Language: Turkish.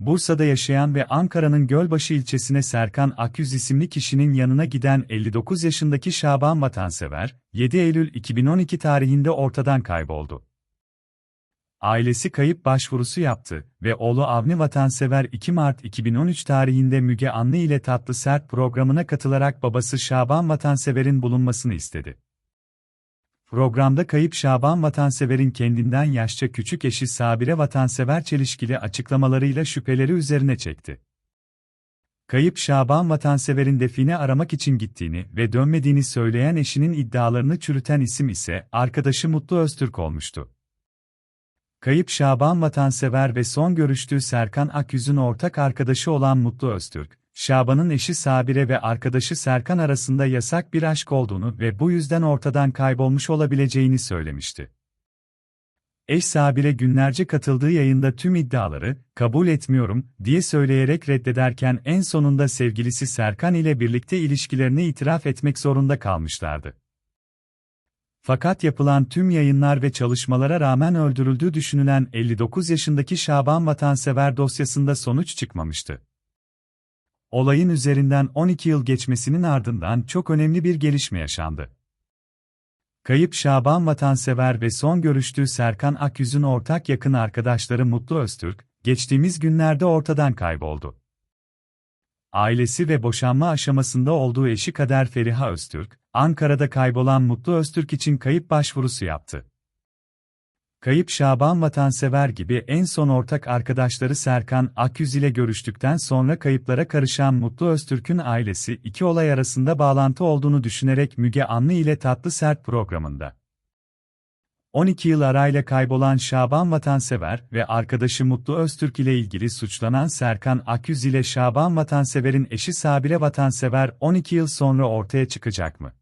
Bursa'da yaşayan ve Ankara'nın Gölbaşı ilçesine Serkan Akyüz isimli kişinin yanına giden 59 yaşındaki Şaban Vatansever, 7 Eylül 2012 tarihinde ortadan kayboldu. Ailesi kayıp başvurusu yaptı ve oğlu Avni Vatansever 2 Mart 2013 tarihinde Müge Anlı ile Tatlı Sert programına katılarak babası Şaban Vatansever'in bulunmasını istedi. Programda kayıp Şaban Vatansever'in kendinden yaşça küçük eşi Sabire Vatansever çelişkili açıklamalarıyla şüpheleri üzerine çekti. Kayıp Şaban Vatansever'in define aramak için gittiğini ve dönmediğini söyleyen eşinin iddialarını çürüten isim ise arkadaşı Mutlu Öztürk olmuştu. Kayıp Şaban Vatansever ve son görüştüğü Serkan Akyüz'ün ortak arkadaşı olan Mutlu Öztürk, Şaban'ın eşi Sabire ve arkadaşı Serkan arasında yasak bir aşk olduğunu ve bu yüzden ortadan kaybolmuş olabileceğini söylemişti. Eş Sabire günlerce katıldığı yayında tüm iddiaları, kabul etmiyorum, diye söyleyerek reddederken en sonunda sevgilisi Serkan ile birlikte ilişkilerini itiraf etmek zorunda kalmışlardı. Fakat yapılan tüm yayınlar ve çalışmalara rağmen öldürüldüğü düşünülen 59 yaşındaki Şaban Vatansever dosyasında sonuç çıkmamıştı. Olayın üzerinden 12 yıl geçmesinin ardından çok önemli bir gelişme yaşandı. Kayıp Şaban Vatansever ve son görüştüğü Serkan Akyüz'ün ortak yakın arkadaşları Mutlu Öztürk, geçtiğimiz günlerde ortadan kayboldu. Ailesi ve boşanma aşamasında olduğu eşi Kader Feriha Öztürk, Ankara'da kaybolan Mutlu Öztürk için kayıp başvurusu yaptı. Kayıp Şaban Vatansever gibi en son ortak arkadaşları Serkan Akyüz ile görüştükten sonra kayıplara karışan Mutlu Öztürk'ün ailesi iki olay arasında bağlantı olduğunu düşünerek Müge Anlı ile Tatlı Sert programında 12 yıl arayla kaybolan Şaban Vatansever ve arkadaşı Mutlu Öztürk ile ilgili suçlanan Serkan Akyüz ile Şaban Vatansever'in eşi Sabire Vatansever 12 yıl sonra ortaya çıkacak mı?